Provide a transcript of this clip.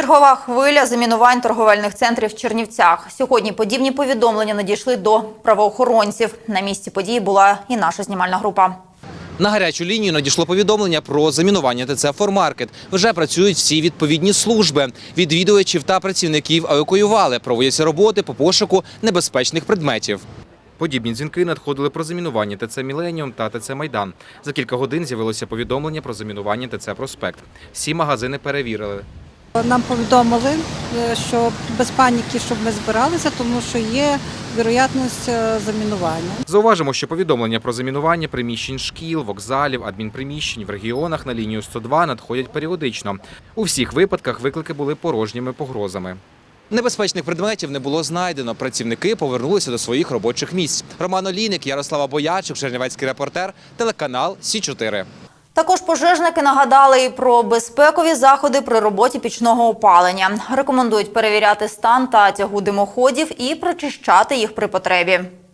Чергова хвиля замінувань торговельних центрів в Чернівцях. Сьогодні подібні повідомлення надійшли до правоохоронців. На місці події була і наша знімальна група. На гарячу лінію надійшло повідомлення про замінування ТЦ «Формаркет». Вже працюють всі відповідні служби. Відвідувачів та працівників евакуювали. Проводяться роботи по пошуку небезпечних предметів. Подібні дзвінки надходили про замінування ТЦ «Міленіум» та ТЦ «Майдан». За кілька годин з'явилося повідомлення про замінування ТЦ «Проспект». Всі магазини перевірили. Нам повідомили, е, що без паніки, щоб ми збиралися, тому що є вірогідність е, замінування. Зауважимо, що повідомлення про замінування приміщень шкіл, вокзалів, адмінприміщень в регіонах на лінію 102 надходять періодично. У всіх випадках виклики були порожніми погрозами. Небезпечних предметів не було знайдено. Працівники повернулися до своїх робочих місць. Роман Олійник, Ярослава Боячик, Чернівецький репортер, телеканал Сі 4 Також пожежники нагадали і про безпекові заходи при роботі пічного опалення. Рекомендують перевіряти стан та тягу димоходів і прочищати їх при потребі.